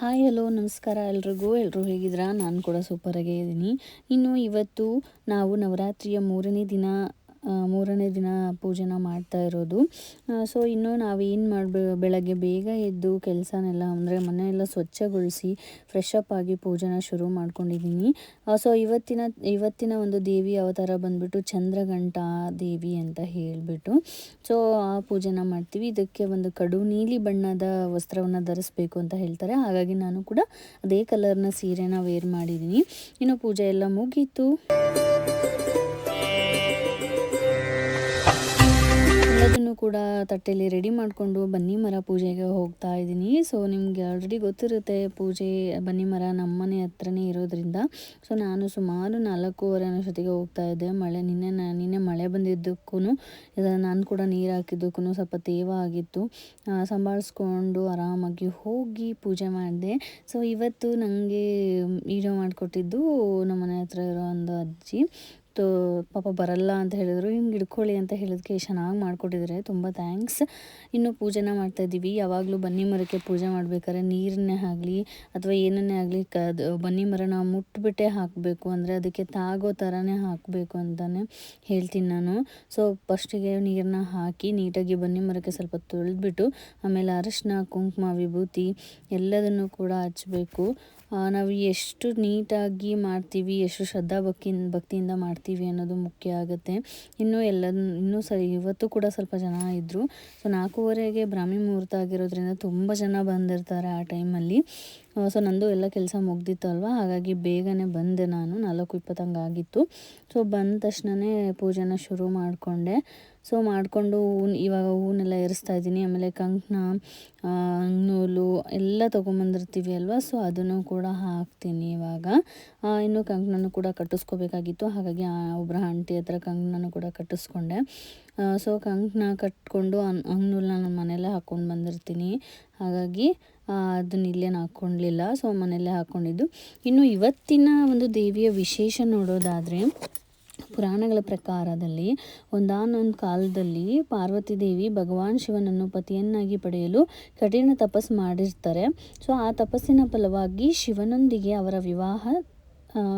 Hi, hello, ನಮಸ್ಕಾರ ಎಲ್ರಿಗೂ. ಎಲ್ಲರೂ ಹೇಗಿದ್ದೀರಾ? ನಾನು ಕೂಡ ಸೂಪರಾಗೇ ಇದ್ದೀನಿ. ಇನ್ನು ಇವತ್ತು ನಾವು ನವರಾತ್ರಿಯ ಮೂರನೇ ದಿನ ಮೂರನೇ ದಿನ ಪೂಜೆನ ಮಾಡ್ತಾ ಇರೋದು. ಸೊ ಇನ್ನು ನಾವೇನು ಮಾಡಬೇ, ಬೆಳಗ್ಗೆ ಬೇಗ ಎದ್ದು ಕೆಲಸನೆಲ್ಲ ಅಂದರೆ ಮನೆಯೆಲ್ಲ ಸ್ವಚ್ಛಗೊಳಿಸಿ ಫ್ರೆಶ್ ಅಪ್ ಆಗಿ ಪೂಜೆನ ಶುರು ಮಾಡ್ಕೊಂಡಿದ್ದೀನಿ ಸೊ ಇವತ್ತಿನ ಇವತ್ತಿನ ಒಂದು ದೇವಿ ಅವತಾರ ಬಂದುಬಿಟ್ಟು ಚಂದ್ರಘಂಟಾ ದೇವಿ ಅಂತ ಹೇಳಿಬಿಟ್ಟು, ಸೊ ಆ ಪೂಜೆನ ಮಾಡ್ತೀವಿ. ಇದಕ್ಕೆ ಒಂದು ಕಡು ನೀಲಿ ಬಣ್ಣದ ವಸ್ತ್ರವನ್ನು ಧರಿಸ್ಬೇಕು ಅಂತ ಹೇಳ್ತಾರೆ. ಹಾಗಾಗಿ ನಾನು ಕೂಡ ಅದೇ ಕಲರ್ನ ಸೀರೆನ ವೇರ್ ಮಾಡಿದ್ದೀನಿ ಇನ್ನು ಪೂಜೆ ಎಲ್ಲ ಮುಗೀತು. ಎಲ್ಲದನ್ನು ಕೂಡ ತಟ್ಟೆಯಲ್ಲಿ ರೆಡಿ ಮಾಡಿಕೊಂಡು ಬನ್ನಿ ಮರ ಪೂಜೆಗೆ ಹೋಗ್ತಾ ಇದ್ದೀನಿ. ಸೊ ನಿಮಗೆ ಆಲ್ರೆಡಿ ಗೊತ್ತಿರುತ್ತೆ ಪೂಜೆ, ಬನ್ನಿ ಮರ ನಮ್ಮನೆ ಹತ್ರನೇ ಇರೋದ್ರಿಂದ. ಸೊ ನಾನು ಸುಮಾರು ನಾಲ್ಕೂವರೆ ಅಷ್ಟೊತ್ತಿಗೆ ಹೋಗ್ತಾ ಇದ್ದೆ. ಮಳೆ, ನಿನ್ನೆ ನಿನ್ನೆ ಮಳೆ ಬಂದಿದ್ದಕ್ಕೂ ನಾನು ಕೂಡ ನೀರು ಹಾಕಿದ್ದಕ್ಕೂ ಸ್ವಲ್ಪ ತೇವ ಆಗಿತ್ತು. ಸಂಭಾಳಿಸ್ಕೊಂಡು ಆರಾಮಾಗಿ ಹೋಗಿ ಪೂಜೆ ಮಾಡಿದೆ. ಸೊ ಇವತ್ತು ನನಗೆ ವೀಡಿಯೋ ಮಾಡಿಕೊಟ್ಟಿದ್ದು ನಮ್ಮನೆ ಹತ್ರ ಇರೋ ಒಂದು ಅಜ್ಜಿ. ಸೊ ಪಾಪ ಬರಲ್ಲ ಅಂತ ಹೇಳಿದ್ರು. ಹಿಂಗೆ ಹಿಡ್ಕೊಳ್ಳಿ ಅಂತ ಹೇಳಿದಕ್ಕೆ ಚೆನ್ನಾಗಿ ಮಾಡಿಕೊಟ್ಟಿದ್ದಾರೆ. ತುಂಬ ಥ್ಯಾಂಕ್ಸ್ ಇನ್ನು ಪೂಜೆನ ಮಾಡ್ತಾ ಇದ್ದೀವಿ. ಯಾವಾಗಲೂ ಬನ್ನಿ ಮರಕ್ಕೆ ಪೂಜೆ ಮಾಡಬೇಕಾದ್ರೆ ನೀರನ್ನೇ ಆಗಲಿ ಅಥವಾ ಏನನ್ನೇ ಆಗಲಿ ಕ ಬನ್ನಿ ಮರನ ಮುಟ್ಬಿಟ್ಟೇ ಹಾಕಬೇಕು. ಅಂದರೆ ಅದಕ್ಕೆ ತಾಗೋ ಥರನೇ ಹಾಕಬೇಕು ಅಂತಲೇ ಹೇಳ್ತೀನಿ ನಾನು. ಸೊ ಫಸ್ಟಿಗೆ ನೀರನ್ನ ಹಾಕಿ ನೀಟಾಗಿ ಬನ್ನಿ ಮರಕ್ಕೆ ಸ್ವಲ್ಪ ತೊಳೆದ್ಬಿಟ್ಟು, ಆಮೇಲೆ ಅರಶಿನ, ಕುಂಕುಮ, ವಿಭೂತಿ ಎಲ್ಲದನ್ನು ಕೂಡ ಹಚ್ಚಬೇಕು ನಾವು ಎಷ್ಟು ನೀಟಾಗಿ ಮಾಡ್ತೀವಿ, ಎಷ್ಟು ಶ್ರದ್ಧಾ ಭಕ್ತಿ ಭಕ್ತಿಯಿಂದ ಮಾಡ್ತೀವಿ ಅನ್ನೋದು ಮುಖ್ಯ ಆಗುತ್ತೆ. ಇನ್ನು ಎಲ್ಲದನ್ನು ಇನ್ನೂ ಸರಿ ಇವತ್ತು ಕೂಡ ಸ್ವಲ್ಪ ಜನ ಇದ್ದರು ಸೊ ನಾಲ್ಕೂವರೆಗೆ ಬ್ರಾಹ್ಮಿ ಮುಹೂರ್ತ ಆಗಿರೋದ್ರಿಂದ ತುಂಬ ಜನ ಬಂದಿರ್ತಾರೆ ಆ ಟೈಮಲ್ಲಿ ಸೊ ನಂದು ಎಲ್ಲ ಕೆಲಸ ಮುಗ್ದಿತ್ತಲ್ವ? ಹಾಗಾಗಿ ಬೇಗನೆ ಬಂದೆ ನಾನು. ನಾಲ್ಕು ಇಪ್ಪತ್ತಂಗೆ ಆಗಿತ್ತು ಸೊ ಬಂದ ತಕ್ಷಣವೇ ಪೂಜೆನ ಶುರು ಮಾಡಿಕೊಂಡೆ. ಸೊ ಮಾಡಿಕೊಂಡು ಹೂನ್, ಇವಾಗ ಹೂನೆಲ್ಲ ಏರಿಸ್ತಾ ಇದ್ದೀನಿ. ಆಮೇಲೆ ಕಂಕಣ ನೂಲು ಎಲ್ಲ ತೊಗೊಂಬಂದಿರ್ತೀವಿ ಅಲ್ವಾ? ಸೊ ಅದನ್ನು ಕೂಡ ಹಾಕ್ತೀನಿ ಇವಾಗ. ಇನ್ನು ಕಂಕಣನೂ ಕೂಡ ಕಟ್ಟಿಸ್ಕೋಬೇಕಾಗಿತ್ತು. ಹಾಗಾಗಿ ಒಬ್ಬರ ಆಂಟಿ ಹತ್ರ ಕಂಕಣನೂ ಕೂಡ ಕಟ್ಟಿಸ್ಕೊಂಡೆ. ಸೊ ಕಂಕಣ ಕಟ್ಕೊಂಡು ಅಂಗ್ನೂಲನ್ನ ನಾನು ಮನೆಯಲ್ಲೇ ಹಾಕ್ಕೊಂಡು ಬಂದಿರ್ತೀನಿ. ಹಾಗಾಗಿ ಅದನ್ನ ಇಲ್ಲೇನು ಹಾಕ್ಕೊಳ್ಲಿಲ್ಲ ಸೊ, ಮನೆಯಲ್ಲೇ ಹಾಕ್ಕೊಂಡಿದ್ದು ಇನ್ನು ಇವತ್ತಿನ ಒಂದು ದೇವಿಯ ವಿಶೇಷ ನೋಡೋದಾದರೆ, ಪುರಾಣಗಳ ಪ್ರಕಾರದಲ್ಲಿ, ಒಂದಾನೊಂದು ಕಾಲದಲ್ಲಿ ಪಾರ್ವತಿ ದೇವಿ ಭಗವಾನ್ ಶಿವನನ್ನು ಪತಿಯನ್ನಾಗಿ ಪಡೆಯಲು ಕಠಿಣ ತಪಸ್ಸು ಮಾಡಿರ್ತಾರೆ. ಸೊ, ಆ ತಪಸ್ಸಿನ ಫಲವಾಗಿ ಶಿವನೊಂದಿಗೆ ಅವರ ವಿವಾಹ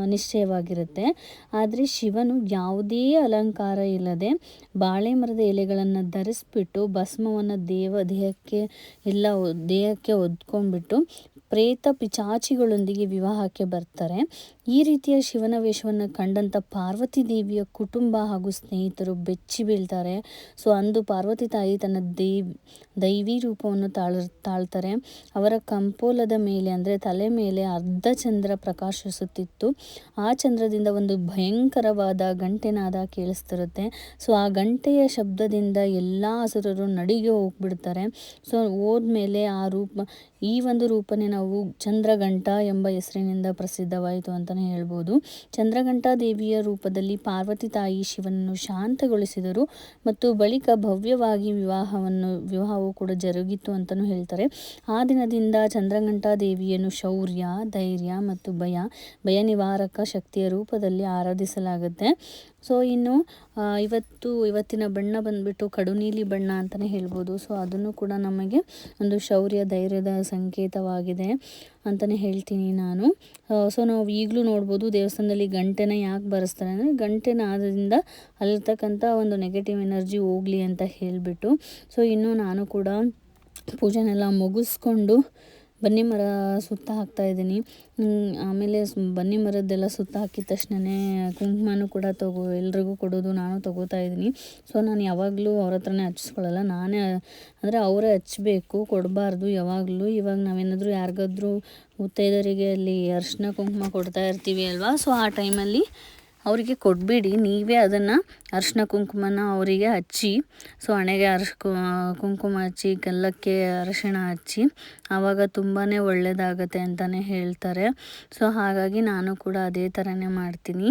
ನಿಶ್ಚಯವಾಗಿರುತ್ತೆ. ಆದರೆ ಶಿವನು ಯಾವುದೇ ಅಲಂಕಾರ ಇಲ್ಲದೆ ಬಾಳೆ ಮರದ ಎಲೆಗಳನ್ನು ಧರಿಸ್ಬಿಟ್ಟು ಭಸ್ಮವನ್ನು ದೇವ ದೇಹಕ್ಕೆ ಎಲ್ಲ ದೇಹಕ್ಕೆ ಒದ್ಕೊಂಡ್ಬಿಟ್ಟು ಪ್ರೇತ ಪಿಚಾಚಿಗಳೊಂದಿಗೆ ವಿವಾಹಕ್ಕೆ ಬರ್ತಾರೆ. ಈ ರೀತಿಯ ಶಿವನ ವೇಷವನ್ನು ಕಂಡಂಥ ಪಾರ್ವತಿ ದೇವಿಯ ಕುಟುಂಬ ಹಾಗೂ ಸ್ನೇಹಿತರು ಬೆಚ್ಚಿ ಬೀಳ್ತಾರೆ. ಸೊ ಅಂದು ಪಾರ್ವತಿ ತಾಯಿ ತನ್ನ ದೇವ್ ದೈವಿ ರೂಪವನ್ನು ತಾಳ ತಾಳ್ತಾರೆ. ಅವರ ಕಂಪೋಲದ ಮೇಲೆ ಅಂದರೆ ತಲೆ ಮೇಲೆ ಅರ್ಧ ಚಂದ್ರ ಪ್ರಕಾಶಿಸುತ್ತಿತ್ತು. ಆ ಚಂದ್ರದಿಂದ ಒಂದು ಭಯಂಕರವಾದ ಗಂಟೆನಾದ ಕೇಳಿಸ್ತಿರುತ್ತೆ. ಸೊ, ಆ ಗಂಟೆಯ ಶಬ್ದದಿಂದ ಎಲ್ಲ ಹಸುರರು ನಡಿಗೆ ಹೋಗ್ಬಿಡ್ತಾರೆ. ಸೊ, ಹೋದ್ಮೇಲೆ ಆ ರೂಪ, ಈ ಒಂದು ರೂಪನೇ ನಾವು ಚಂದ್ರಗಂಟ ಎಂಬ ಹೆಸರಿನಿಂದ ಪ್ರಸಿದ್ಧವಾಯಿತು ಅಂತಲೇ ಹೇಳ್ಬೋದು. ಚಂದ್ರಘಂಟಾ ದೇವಿಯ ರೂಪದಲ್ಲಿ ಪಾರ್ವತಿ ತಾಯಿ ಶಿವನನ್ನು ಶಾಂತಗೊಳಿಸಿದರು ಮತ್ತು ಬಳಿಕ ಭವ್ಯವಾಗಿ ವಿವಾಹವನ್ನು, ವಿವಾಹವು ಕೂಡ ಜರುಗಿತು ಅಂತಲೂ ಹೇಳ್ತಾರೆ. ಆ ದಿನದಿಂದ ಚಂದ್ರಘಂಟಾ ದೇವಿಯನ್ನು ಶೌರ್ಯ, ಧೈರ್ಯ ಮತ್ತು ಭಯ ಭಯ ನಿವಾರಕ ಶಕ್ತಿಯ ರೂಪದಲ್ಲಿ ಆರಾಧಿಸಲಾಗುತ್ತೆ. ಸೊ ಇನ್ನು ಇವತ್ತು, ಇವತ್ತಿನ ಬಣ್ಣ ಬಂದ್ಬಿಟ್ಟು ಕಡು ನೀಲಿ ಬಣ್ಣ ಅಂತಲೇ ಹೇಳ್ಬೋದು. ಸೊ ಅದನ್ನು ಕೂಡ ನಮಗೆ ಒಂದು ಶೌರ್ಯ, ಧೈರ್ಯದ ಸಂಕೇತವಾಗಿದೆ. ಅಂತಲೇ ಹೇಳ್ತೀನಿ ನಾನು. ಸೊ ನಾವು ಈಗಲೂ ನೋಡ್ಬೋದು ದೇವಸ್ಥಾನದಲ್ಲಿ ಗಂಟೆನ ಯಾಕೆ ಬರೆಸ್ತಾರೆ ಅಂದರೆ ಗಂಟೆನ ಆದ್ದರಿಂದ ಅಲ್ಲಿರ್ತಕ್ಕಂಥ ಒಂದು ನೆಗೆಟಿವ್ ಎನರ್ಜಿ ಹೋಗಲಿ ಅಂತ ಹೇಳಿಬಿಟ್ಟು. ಸೊ ಇನ್ನು ನಾನು ಕೂಡ ಪೂಜೆನೆಲ್ಲ ಮುಗಿಸ್ಕೊಂಡು ಬನ್ನಿ ಮರ ಸುತ್ತ ಹಾಕ್ತಾ ಇದ್ದೀನಿ. ಆಮೇಲೆ ಬನ್ನಿ ಮರದ್ದೆಲ್ಲ ಸುತ್ತ ಹಾಕಿದ ತಕ್ಷಣನೇ ಕುಂಕುಮನೂ ಕೂಡ ತಗೋ, ಎಲ್ರಿಗೂ ಕೊಡೋದು ನಾನು ತಗೋತಾ ಇದ್ದೀನಿ. ಸೊ, ನಾನು ಯಾವಾಗಲೂ ಅವ್ರ ಹತ್ರನೇ ಹಚ್ಚಿಸ್ಕೊಳ್ಳಲ್ಲ ನಾನೇ, ಅಂದರೆ ಅವರೇ ಹಚ್ಚಬೇಕು ಕೊಡಬಾರ್ದು ಯಾವಾಗಲೂ. ಇವಾಗ ನಾವೇನಾದರೂ ಯಾರಿಗಾದ್ರೂ ಮುತ್ತೈದರಿಗೆ ಅಲ್ಲಿ ಅರ್ಶಿನ ಕುಂಕುಮ ಕೊಡ್ತಾ ಇರ್ತೀವಿ ಅಲ್ವಾ? ಸೊ, ಆ ಟೈಮಲ್ಲಿ ಅವರಿಗೆ ಕೊಡಬೇಡಿ. ನೀವೇ ಅದನ್ನು ಅರಿಶಿನ ಕುಂಕುಮನ ಅವರಿಗೆ ಹಚ್ಚಿ, ಸೊ ಹಣೆಗೆ ಅರ್ಶ್ ಕುಂಕುಮ ಹಚ್ಚಿ, ಗಲ್ಲಕ್ಕೆ ಅರಿಶಿಣ ಹಚ್ಚಿ ಆವಾಗ ತುಂಬಾ ಒಳ್ಳೆಯದಾಗತ್ತೆ ಅಂತಲೇ ಹೇಳ್ತಾರೆ. ಸೊ ಹಾಗಾಗಿ ನಾನು ಕೂಡ ಅದೇ ಥರನೇ ಮಾಡ್ತೀನಿ.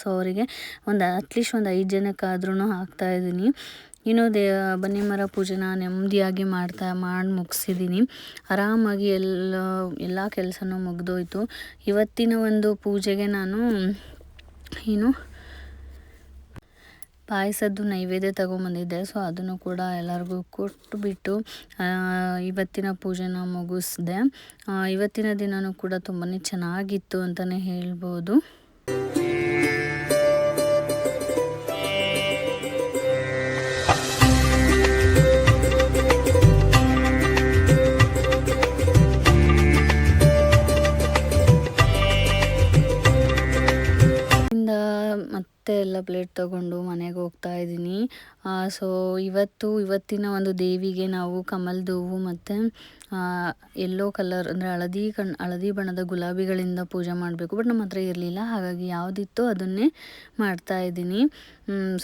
ಸೊ ಅವರಿಗೆ ಒಂದು ಅಟ್ಲೀಸ್ಟ್ ಒಂದು ಐದು ಜನಕ್ಕಾದ್ರೂ ಹಾಕ್ತಾಯಿದ್ದೀನಿ ಇನ್ನು ದೇ, ಬನ್ನಿ ಮರ ಪೂಜೆನ ನೆಮ್ಮದಿಯಾಗಿ ಮಾಡ್ತಾ, ಮಾಡಿ ಮುಗಿಸಿದ್ದೀನಿ. ಆರಾಮಾಗಿ ಎಲ್ಲ ಎಲ್ಲ ಕೆಲಸನೂ ಮುಗಿದೋಯ್ತು. ಇವತ್ತಿನ ಒಂದು ಪೂಜೆಗೆ ನಾನು ಏನು? ಪಾಯಸದ್ದು ನೈವೇದ್ಯ ತಗೊಂಬಂದಿದ್ದೆ ಸೊ ಅದನ್ನು ಕೂಡ ಎಲ್ಲರಿಗೂ ಕೊಟ್ಟುಬಿಟ್ಟು ಇವತ್ತಿನ ಪೂಜೆನ ಮುಗಿಸ್ದೆ. ಇವತ್ತಿನ ದಿನವೂ ಕೂಡ ತುಂಬಾ ಚೆನ್ನಾಗಿತ್ತು ಅಂತಲೇ ಹೇಳ್ಬೋದು. ಮತ್ತೆ ಎಲ್ಲ ಪ್ಲೇಟ್ ತಗೊಂಡು ಮನೆಗೆ ಹೋಗ್ತಾ ಇದ್ದೀನಿ. ಸೊ ಇವತ್ತು, ಇವತ್ತಿನ ಒಂದು ದೇವಿಗೆ ನಾವು ಕಮಲ್ದು ಹೂವು ಮತ್ತು ಎಲ್ಲೋ ಕಲರ್ ಅಂದರೆ ಹಳದಿ ಕಣ್, ಹಳದಿ ಬಣ್ಣದ ಗುಲಾಬಿಗಳಿಂದ ಪೂಜೆ ಮಾಡಬೇಕು. ಬಟ್ ನಮ್ಮ ಹತ್ರ ಇರಲಿಲ್ಲ, ಹಾಗಾಗಿ ಯಾವುದಿತ್ತು ಅದನ್ನೇ ಮಾಡ್ತಾ ಇದ್ದೀನಿ.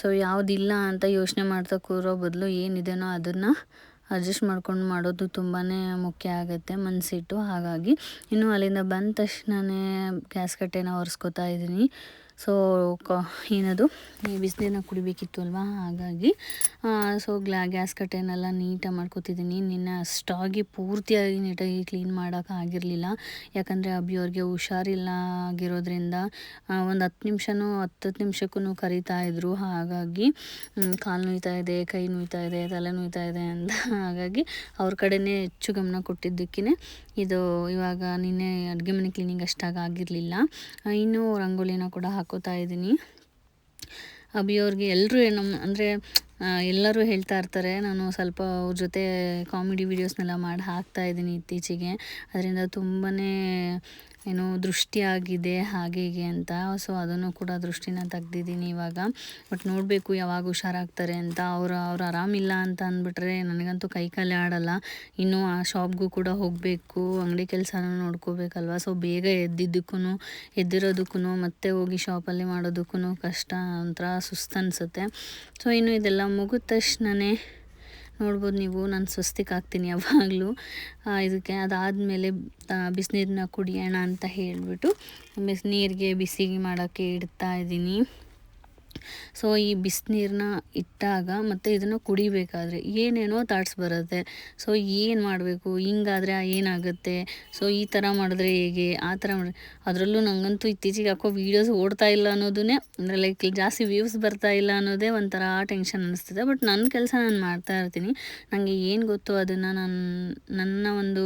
ಸೊ ಯಾವುದಿಲ್ಲ ಅಂತ ಯೋಚನೆ ಮಾಡ್ತಾ ಕೂರೋ ಬದಲು ಏನಿದೆನೋ ಅದನ್ನು ಅಡ್ಜಸ್ಟ್ ಮಾಡ್ಕೊಂಡು ಮಾಡೋದು ತುಂಬಾ ಮುಖ್ಯ ಆಗುತ್ತೆ ಮನಸ್ಸಿಟ್ಟು ಹಾಗಾಗಿ ಇನ್ನು ಅಲ್ಲಿಂದ ಬಂದ ತಕ್ಷಣವೇ ಗ್ಯಾಸ್ ಕಟ್ಟೆನ ಒರೆಸ್ಕೊತಾ ಇದ್ದೀನಿ. ಸೊ ಕ, ಏನದು? ಬಿಸಿನೀರನ್ನ ಕುಡಿಬೇಕಿತ್ತು ಅಲ್ವಾ? ಹಾಗಾಗಿ ಸೊ ಗ್ಲಾ, ಗ್ಯಾಸ್ ಕಟ್ಟೆನೆಲ್ಲ ನೀಟಾಗಿ ಮಾಡ್ಕೊತಿದ್ದೀನಿ. ನಿನ್ನೆ ಅಷ್ಟಾಗಿ ಪೂರ್ತಿಯಾಗಿ ನೀಟಾಗಿ ಕ್ಲೀನ್ ಮಾಡೋಕೆ ಆಗಿರಲಿಲ್ಲ. ಯಾಕಂದರೆ ಅಭಿಯವ್ರಿಗೆ ಹುಷಾರಿಲ್ಲ ಆಗಿರೋದ್ರಿಂದ ಒಂದು ಹತ್ತು ನಿಮಿಷನೂ ಹತ್ತು ನಿಮಿಷಕ್ಕೂ ಕರಿತಾ ಇದ್ರು. ಹಾಗಾಗಿ ಕಾಲು ನೋಯ್ತಾ ಇದೆ, ಕೈ ನೋಯ್ತಾ ಇದೆ, ತಲೆ ನೋಯ್ತಾ ಇದೆ ಅಂತ. ಹಾಗಾಗಿ, ಅವ್ರ ಕಡೆನೇ ಹೆಚ್ಚು ಗಮನ ಕೊಟ್ಟಿದ್ದಕ್ಕೇ ಇದು ಇವಾಗ ನಿನ್ನೆ ಅಡುಗೆ ಮನೆ ಕ್ಲೀನಿಂಗ್ ಅಷ್ಟಾಗಿ ಆಗಿರಲಿಲ್ಲ. ಇನ್ನೂ ರಂಗೋಲಿನ ಕೂಡ ಹಾಕೋತಾ ಇದ್ದೀನಿ. ಅಭಿಯವ್ರಿಗೆ ಎಲ್ಲರೂ ನಮ್ಮ ಅಂದರೆ ಎಲ್ಲರೂ ಹೇಳ್ತಾ ಇರ್ತಾರೆ. ನಾನು ಸ್ವಲ್ಪ ಅವ್ರ ಜೊತೆ ಕಾಮಿಡಿ ವೀಡಿಯೋಸ್ನೆಲ್ಲ ಮಾಡಿ ಹಾಕ್ತಾ ಇದ್ದೀನಿ ಇತ್ತೀಚೆಗೆ. ಅದರಿಂದ ತುಂಬಾ ಏನು ದೃಷ್ಟಿಯಾಗಿದೆ ಹಾಗೆ ಹೀಗೆ ಅಂತ. ಸೊ ಅದನ್ನು ಕೂಡ ದೃಷ್ಟಿನ ತೆಗ್ದಿದ್ದೀನಿ ಇವಾಗ. ಬಟ್ ನೋಡಬೇಕು ಯಾವಾಗ ಹುಷಾರಾಗ್ತಾರೆ ಅಂತ. ಅವರು, ಅವ್ರು ಆರಾಮಿಲ್ಲ ಅಂತ ಅಂದ್ಬಿಟ್ರೆ ನನಗಂತೂ ಕೈ ಕಾಲೇ ಆಡಲ್ಲ. ಇನ್ನೂ ಆ ಶಾಪ್ಗೂ ಕೂಡ ಹೋಗಬೇಕು, ಅಂಗಡಿ ಕೆಲಸನೂ ನೋಡ್ಕೋಬೇಕಲ್ವ? ಸೊ ಬೇಗ ಎದ್ದಿದ್ದಕ್ಕೂ ಎದ್ದಿರೋದಕ್ಕೂ ಮತ್ತೆ ಹೋಗಿ ಶಾಪಲ್ಲಿ ಮಾಡೋದಕ್ಕೂ ಕಷ್ಟ, ಒಂಥರ ಸುಸ್ತು ಅನಿಸುತ್ತೆ. ಸೊ ಇನ್ನು ಇದೆಲ್ಲ ಮುಗಿದ ತಕ್ಷಣವೇ ನೋಡ್ಬೋದು ನೀವು, ನಾನು ಸ್ವಸ್ತಿಕ್ ಹಾಕ್ತೀನಿ ಯಾವಾಗಲೂ. ಇದಕ್ಕೆ ಅದಾದಮೇಲೆ ಬಿಸಿನೀರನ್ನ ಕುಡಿಯೋಣ ಅಂತ ಹೇಳಿಬಿಟ್ಟು ಬಿಸಿನೀರಿಗೆ ಬಿಸಿ ಮಾಡೋಕ್ಕೆ ಇಡ್ತಾ ಇದ್ದೀನಿ. ಸೊ ಈ ಬಿಸಿನೀರನ್ನ ಇಟ್ಟಾಗ ಮತ್ತು ಇದನ್ನು ಕುಡಿಬೇಕಾದ್ರೆ ಏನೇನೋ ಥಾಟ್ಸ್ ಬರುತ್ತೆ. ಸೊ ಏನು ಮಾಡಬೇಕು? ಹಿಂಗಾದರೆ ಏನಾಗುತ್ತೆ? ಸೊ ಈ ಥರ ಮಾಡಿದ್ರೆ ಹೇಗೆ? ಆ ಥರ ಮಾಡಿ, ಅದರಲ್ಲೂ ನನಗಂತೂ ಇತ್ತೀಚೆಗೆ ಯಾಕೋ ವೀಡಿಯೋಸ್ ಓಡ್ತಾ ಇಲ್ಲ ಅನ್ನೋದನ್ನೇ, ಅಂದರೆ ಲೈಕ್ ಜಾಸ್ತಿ ವ್ಯೂಸ್ ಬರ್ತಾ ಇಲ್ಲ ಅನ್ನೋದೇ ಒಂಥರ ಟೆನ್ಷನ್ ಅನ್ನಿಸ್ತದೆ ಬಟ್ ನನ್ನ ಕೆಲಸ ನಾನು ಮಾಡ್ತಾ ಇರ್ತೀನಿ. ನನಗೆ ಏನು ಗೊತ್ತು ಅದನ್ನು ನಾನು, ನನ್ನ ಒಂದು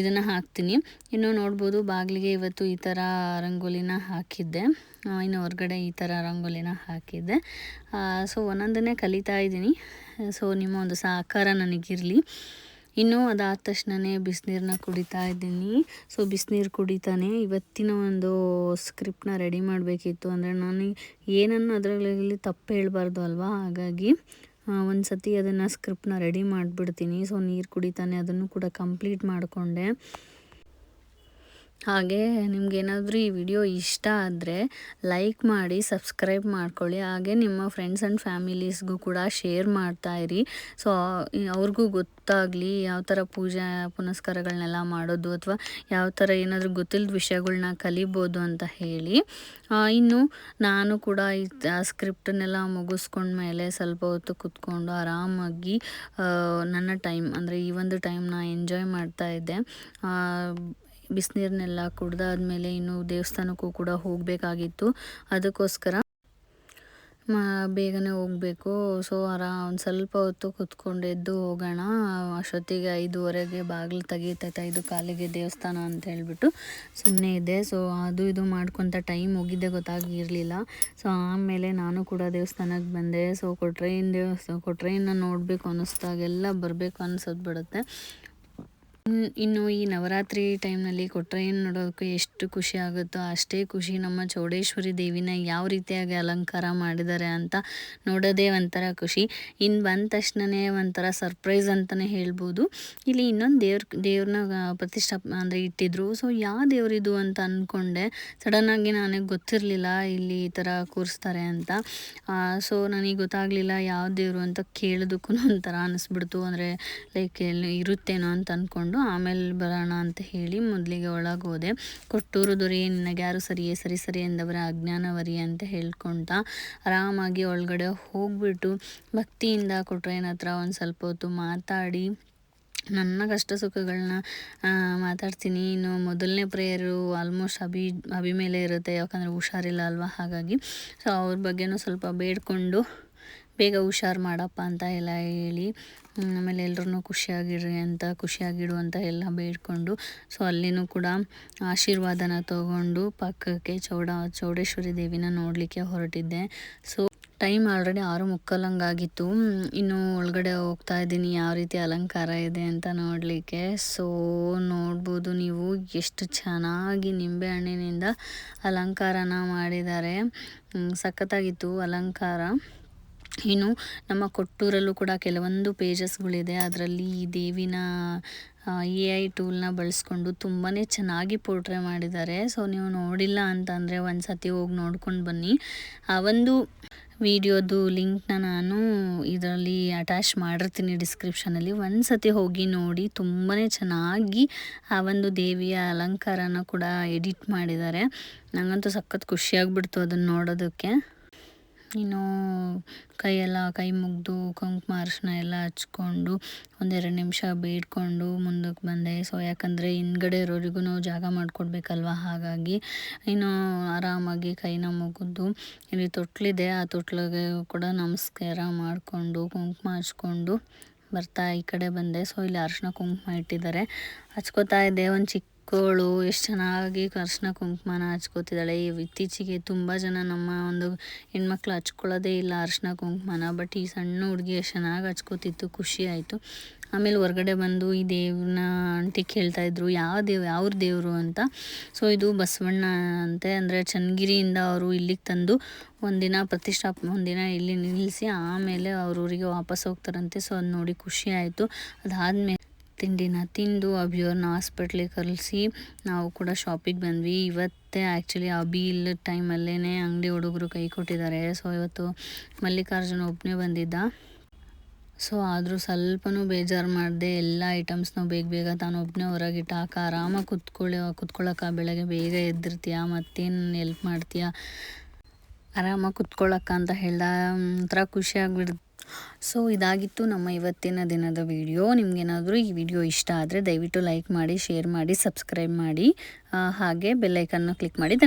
ಇದನ್ನು ಹಾಕ್ತೀನಿ. ಇನ್ನು ನೋಡ್ಬೋದು, ಬಾಗಿಲಿಗೆ ಇವತ್ತು ಈ ಥರ ರಂಗೋಲಿನ ಹಾಕಿದ್ದೆ. ಇನ್ನು ಹೊರಗಡೆ ಈ ಥರ ರಂಗೋಲಿನ ಹಾಕಿದ್ದೆ. ಸೊ ಒಂದೊಂದನ್ನೇ ಕಲಿತಾ ಇದ್ದೀನಿ. ಸೊ ನಿಮ್ಮ ಒಂದು ಸಹಕಾರ ನನಗಿರಲಿ. ಇನ್ನು ಅದಾದ ತಕ್ಷಣವೇ ಬಿಸಿನೀರನ್ನ ಕುಡಿತಾ ಇದ್ದೀನಿ. ಸೊ ಬಿಸಿನೀರು ಕುಡಿತಾನೆ ಇವತ್ತಿನ ಒಂದು ಸ್ಕ್ರಿಪ್ಟನ್ನ ರೆಡಿ ಮಾಡಬೇಕಿತ್ತು ಅಂದರೆ ನಾನು ಏನನ್ನು ಅದರಲ್ಲಿ ತಪ್ಪು ಹೇಳಬಾರ್ದು ಅಲ್ವಾ? ಹಾಗಾಗಿ ಒಂದು ಸತಿ ಅದನ್ನು ಸ್ಕ್ರಿಪ್ಟನ್ನ ರೆಡಿ ಮಾಡಿಬಿಡ್ತೀನಿ. ಸೊ ನೀರು ಕುಡಿತಾನೆ ಅದನ್ನು ಕೂಡ ಕಂಪ್ಲೀಟ್ ಮಾಡಿಕೊಂಡೆ. ಹಾಗೆ ನಿಮಗೇನಾದರೂ ಈ ವಿಡಿಯೋ ಇಷ್ಟ ಆದರೆ ಲೈಕ್ ಮಾಡಿ ಸಬ್ಸ್ಕ್ರೈಬ್ ಮಾಡ್ಕೊಳ್ಳಿ. ಹಾಗೆ ನಿಮ್ಮ ಫ್ರೆಂಡ್ಸ್ ಆ್ಯಂಡ್ ಫ್ಯಾಮಿಲೀಸ್ಗೂ ಕೂಡ ಶೇರ್ ಮಾಡ್ತಾಯಿರಿ ಸೊ ಅವ್ರಿಗೂ ಗೊತ್ತಾಗಲಿ ಯಾವ ಥರ ಪೂಜೆ ಪುನಸ್ಕಾರಗಳನ್ನೆಲ್ಲ ಮಾಡೋದು ಅಥವಾ ಯಾವ ಥರ ಏನಾದರೂ ಗೊತ್ತಿಲ್ಲದ ವಿಷಯಗಳನ್ನ ಕಲಿಬೋದು ಅಂತ ಹೇಳಿ. ಇನ್ನು ನಾನು ಕೂಡ ಈ ಸ್ಕ್ರಿಪ್ಟನ್ನೆಲ್ಲ ಮುಗಿಸ್ಕೊಂಡ್ಮೇಲೆ ಸ್ವಲ್ಪ ಹೊತ್ತು ಕೂತ್ಕೊಂಡು ಆರಾಮಾಗಿ ನನ್ನ ಟೈಮ್ ಅಂದರೆ ಈ ಒಂದು ಟೈಮ್ನ ಎಂಜಾಯ್ ಮಾಡ್ತಾ ಇದ್ದೆ. ಬಿಸಿನೀರನ್ನೆಲ್ಲ ಕುಡ್ದಾದ್ಮೇಲೆ ಇನ್ನು ದೇವಸ್ಥಾನಕ್ಕೂ ಕೂಡ ಹೋಗಬೇಕಾಗಿತ್ತು. ಅದಕ್ಕೋಸ್ಕರ ಬೇಗನೆ ಹೋಗಬೇಕು. ಸೊ, ಆರಾ, ಒಂದು ಸ್ವಲ್ಪ ಹೊತ್ತು ಕುತ್ಕೊಂಡು ಎದ್ದು ಹೋಗೋಣ. ಅಷ್ಟೊತ್ತಿಗೆ ಐದುವರೆಗೆ ಬಾಗಿಲು ತೆಗೀತೈತೆ ಐದು ಕಾಲಿಗೆ ದೇವಸ್ಥಾನ ಅಂತ ಹೇಳ್ಬಿಟ್ಟು ಸುಮ್ಮನೆ ಇದೆ ಸೊ, ಅದು ಇದು ಮಾಡ್ಕೊತ ಟೈಮ್ ಹೋಗಿದ್ದೆ ಗೊತ್ತಾಗಿರಲಿಲ್ಲ. ಸೊ, ಆಮೇಲೆ ನಾನು ಕೂಡ ದೇವಸ್ಥಾನಕ್ಕೆ ಬಂದೆ. ಸೊ ಕೊಟ್ರೇನ್ ದೇವಸ್ಥಾನ ಕೊಟ್ರೇನ ನೋಡಬೇಕು ಅನ್ನಿಸ್ದಾಗೆಲ್ಲ ಬರಬೇಕು ಅನ್ಸೋದು ಬಿಡುತ್ತೆ. ಇನ್ನು ಈ ನವರಾತ್ರಿ ಟೈಮ್ನಲ್ಲಿ ಏನು ನೋಡೋದಕ್ಕೆ ಎಷ್ಟು ಖುಷಿ ಆಗುತ್ತೋ ಅಷ್ಟೇ ಖುಷಿ. ನಮ್ಮ ಚೌಡೇಶ್ವರಿ ದೇವಿನ ಯಾವ ರೀತಿಯಾಗಿ ಅಲಂಕಾರ ಮಾಡಿದ್ದಾರೆ ಅಂತ ನೋಡೋದೇ ಒಂಥರ ಖುಷಿ. ಇನ್ನು ಬಂದ ತಕ್ಷಣವೇ ಒಂಥರ ಸರ್ಪ್ರೈಸ್ ಅಂತಲೇ ಹೇಳ್ಬೋದು. ಇಲ್ಲಿ ಇನ್ನೊಂದು ದೇವ್ರ ದೇವ್ರನ್ನ ಪ್ರತಿಷ್ಠಾಪ ಅಂದರೆ ಇಟ್ಟಿದ್ರು. ಸೊ ಯಾವ ದೇವ್ರಿದು ಅಂತ ಅಂದ್ಕೊಂಡೆ ಸಡನ್ನಾಗಿ ನನಗೆ ಗೊತ್ತಿರಲಿಲ್ಲ ಇಲ್ಲಿ ಈ ಥರ ಕೂರಿಸ್ತಾರೆ ಅಂತ. ಸೊ ನನಗೆ ಗೊತ್ತಾಗಲಿಲ್ಲ ಯಾವ ದೇವರು ಅಂತ ಕೇಳೋದಕ್ಕೂ ಒಂಥರ ಅನ್ನಿಸ್ಬಿಡ್ತು ಅಂದರೆ ಲೈಕ್ ಇರುತ್ತೇನೋ ಅಂತ ಅಂದ್ಕೊಂಡು ಆಮೇಲೆ ಬರೋಣ ಅಂತ ಹೇಳಿ ಮೊದಲಿಗೆ ಒಳಗೆ ಹೋದೆ ಕೊಟ್ಟೂರು ದೊರೆ ಯಾರು ಸರಿಯೇ? ಸರಿ ಸರಿ ಎಂದವರ ಅಜ್ಞಾನವರಿ ಅಂತ ಹೇಳ್ಕೊಳ್ತಾ ಆರಾಮಾಗಿ ಒಳಗಡೆ ಹೋಗ್ಬಿಟ್ಟು ಭಕ್ತಿಯಿಂದ ಕೊಟ್ರೇನ ಹತ್ರ ಒಂದು ಸ್ವಲ್ಪ ಹೊತ್ತು ಮಾತಾಡಿ, ನನ್ನ ಕಷ್ಟ ಸುಖಗಳನ್ನ ಮಾತಾಡ್ತೀನಿ. ಇನ್ನು ಮೊದಲನೇ ಪ್ರೇಯರು ಆಲ್ಮೋಸ್ಟ್ ಅಭಿ ಅಭಿ ಮೇಲೆ ಇರುತ್ತೆ, ಯಾಕಂದರೆ ಹುಷಾರಿಲ್ಲ ಅಲ್ವಾ? ಹಾಗಾಗಿ ಸೊ ಅವ್ರ ಬಗ್ಗೆನೂ ಸ್ವಲ್ಪ ಬೇಡಿಕೊಂಡು ಬೇಗ ಹುಷಾರು ಮಾಡಪ್ಪ ಅಂತ ಎಲ್ಲ ಹೇಳಿ ಆಮೇಲೆ ಎಲ್ಲರೂ ಖುಷಿಯಾಗಿರ್ರಿ ಅಂತ, ಖುಷಿಯಾಗಿಡು ಅಂತ ಎಲ್ಲ ಬೇಡ್ಕೊಂಡು ಸೊ ಅಲ್ಲಿನೂ ಕೂಡ ಆಶೀರ್ವಾದನ ತಗೊಂಡು ಪಕ್ಕಕ್ಕೆ ಚೌಡ, ಚೌಡೇಶ್ವರಿ ದೇವಿನ ನೋಡಲಿಕ್ಕೆ ಹೊರಟಿದ್ದೆ. ಸೊ ಟೈಮ್ ಆಲ್ರೆಡಿ ಆರು ಮುಕ್ಕಲಂಗಾಗಿತ್ತು. ಇನ್ನು ಒಳಗಡೆ ಹೋಗ್ತಾ ಇದ್ದೀನಿ, ಯಾವ ರೀತಿ ಅಲಂಕಾರ ಇದೆ ಅಂತ ನೋಡಲಿಕ್ಕೆ. ಸೊ ನೋಡ್ಬೋದು ನೀವು ಎಷ್ಟು ಚೆನ್ನಾಗಿ ನಿಂಬೆ ಹಣ್ಣಿನಿಂದ ಅಲಂಕಾರನ ಮಾಡಿದ್ದಾರೆ. ಸಖತ್ತಾಗಿತ್ತು ಅಲಂಕಾರ. ಇನ್ನು ನಮ್ಮ ಕೊಟ್ಟೂರಲ್ಲೂ ಕೂಡ ಕೆಲವೊಂದು ಪೇಜಸ್ಗಳಿದೆ ಅದರಲ್ಲಿ ಈ ದೇವಿನ ಎ ಐ ಟೂಲ್ನ ಬಳಸ್ಕೊಂಡು ತುಂಬಾ ಚೆನ್ನಾಗಿ ಪೋರ್ಟ್ರೇ ಮಾಡಿದ್ದಾರೆ. ಸೊ ನೀವು ನೋಡಿಲ್ಲ ಅಂತಂದರೆ ಒಂದು ಸತಿ ಹೋಗಿ ನೋಡ್ಕೊಂಡು ಬನ್ನಿ. ಆ ಒಂದು ವಿಡಿಯೋದು ಲಿಂಕ್ನ ನಾನು ಇದರಲ್ಲಿ ಅಟ್ಯಾಚ್ ಮಾಡಿರ್ತೀನಿ ಡಿಸ್ಕ್ರಿಪ್ಷನಲ್ಲಿ ಒಂದು ಸತಿ ಹೋಗಿ ನೋಡಿ ತುಂಬಾ ಚೆನ್ನಾಗಿ ಆ ಒಂದು ದೇವಿಯ ಅಲಂಕಾರನ ಕೂಡ ಎಡಿಟ್ ಮಾಡಿದ್ದಾರೆ. ನನಗಂತೂ ಸಖತ್ ಖುಷಿಯಾಗ್ಬಿಡ್ತು ಅದನ್ನು ನೋಡೋದಕ್ಕೆ. ಇನ್ನು ಕೈಯೆಲ್ಲ, ಕೈ ಮುಗಿದು ಕುಂಕುಮ ಅರಿಶಿನ ಎಲ್ಲ ಹಚ್ಕೊಂಡು ಒಂದೆರಡು ನಿಮಿಷ ಬೇಡ್ಕೊಂಡು ಮುಂದಕ್ಕೆ ಬಂದೆ. ಸೊ ಯಾಕಂದರೆ ಹಿಂದ್ಗಡೆ ಇರೋರಿಗೂ ಜಾಗ ಮಾಡಿಕೊಡ್ಬೇಕಲ್ವ? ಹಾಗಾಗಿ ಇನ್ನು ಆರಾಮಾಗಿ ಕೈನ ಮುಗಿದು ಇಲ್ಲಿ ತೊಟ್ಲಿದೆ. ಆ ತೊಟ್ಲಿಗೆ ಕೂಡ ನಮಸ್ಕಾರ ಮಾಡಿಕೊಂಡು ಕುಂಕುಮ ಹಚ್ಕೊಂಡು ಬರ್ತಾ ಈ ಕಡೆ ಬಂದೆ. ಸೊ ಇಲ್ಲಿ ಅರಿಶಿನ ಕುಂಕುಮ ಇಟ್ಟಿದ್ದಾರೆ. ಹಚ್ಕೋತಾ ಇದ್ದೆ. ಒಂದು ಚಿಕ್ಕವಳು ಎಷ್ಟು ಚೆನ್ನಾಗಿ ಅರ್ಶಿನ ಕುಂಕುಮನ ಹಚ್ಕೋತಿದ್ದಾಳೆ. ಇತ್ತೀಚೆಗೆ ತುಂಬ ಜನ ನಮ್ಮ ಒಂದು ಹೆಣ್ಮಕ್ಳು ಹಚ್ಕೊಳ್ಳೋದೇ ಇಲ್ಲ ಅರ್ಶಿನ ಕುಂಕುಮನ ಬಟ್ ಈ ಸಣ್ಣ ಹುಡುಗಿ ಎಷ್ಟು ಚೆನ್ನಾಗಿ ಹಚ್ಕೋತಿತ್ತು, ಖುಷಿ ಆಯಿತು. ಆಮೇಲೆ ಹೊರಗಡೆ ಬಂದು ಈ ದೇವ್ರನ್ನ ಆಂಟಿ ಕೇಳ್ತಾ ಇದ್ರು, ಯಾವ ದೇವ್, ಯಾವ್ರ ದೇವರು ಅಂತ? ಸೊ ಇದು ಬಸವಣ್ಣ ಅಂತೆ. ಅಂದರೆ ಚನ್ನಗಿರಿಯಿಂದ ಅವರು ಇಲ್ಲಿಗೆ ತಂದು ಒಂದಿನ ಪ್ರತಿಷ್ಠಾಪ, ಒಂದಿನ ಇಲ್ಲಿ ನಿಲ್ಲಿಸಿ ಆಮೇಲೆ ಅವ್ರ ಊರಿಗೆ ವಾಪಸ್ ಹೋಗ್ತಾರಂತೆ. ಸೊ ಅದು ನೋಡಿ ಖುಷಿ ಆಯಿತು. ಅದಾದಮೇಲೆ ತಿಂಡಿನ ತಿಂದು ಅಭಿಯವ್ರನ್ನ ಹಾಸ್ಪಿಟ್ಲಿಗೆ ಕಳಿಸಿ ನಾವು ಕೂಡ ಶಾಪಿಗೆ ಬಂದ್ವಿ. ಇವತ್ತೇ ಆ್ಯಕ್ಚುಲಿ ಅಭಿ ಇಲ್ಲ ಟೈಮಲ್ಲೇ ಅಂಗಡಿ ಹುಡುಗರು ಕೈ ಕೊಟ್ಟಿದ್ದಾರೆ. ಸೊ ಇವತ್ತು ಮಲ್ಲಿಕಾರ್ಜುನ ಒಬ್ಬನೇ ಬಂದಿದ್ದ. ಸೊ ಆದರೂ ಸ್ವಲ್ಪನೂ ಬೇಜಾರು ಮಾಡಿದೆ ಎಲ್ಲ ಐಟಮ್ಸ್ನೂ ಬೇಗ ಬೇಗ ತಾನು ಒಬ್ಬನೇ ಹೊರಗಿಟ್ಟು. ಹಾಕ ಆರಾಮಾಗಿ ಕುತ್ಕೊಳ್ಳಿ ಕುತ್ಕೊಳ್ಳೋಕೆ ಬೆಳಗ್ಗೆ ಬೇಗ ಎದ್ದಿರ್ತೀಯ? ಮತ್ತೇನು ಎಲ್ಪ್ ಮಾಡ್ತೀಯ? ಆರಾಮಾಗಿ ಕುತ್ಕೊಳ್ಳೋಕ್ಕ ಅಂತ ಹೇಳ್ದ. ಒಂಥರ ಖುಷಿ ಆಗ್ಬಿಡ್ ಸೊ, ಇದಾಗಿತ್ತು ನಮ್ಮ ಇವತ್ತಿನ ದಿನದ ವಿಡಿಯೋ. ನಿಮಗೇನಾದರೂ ಈ ವಿಡಿಯೋ ಇಷ್ಟ ಆದರೆ ದಯವಿಟ್ಟು ಲೈಕ್ ಮಾಡಿ, ಶೇರ್ ಮಾಡಿ, ಸಬ್ಸ್ಕ್ರೈಬ್ ಮಾಡಿ. ಹಾಗೆ ಬೆಲ್ಲೈಕನ್ನು ಕ್ಲಿಕ್ ಮಾಡಿ.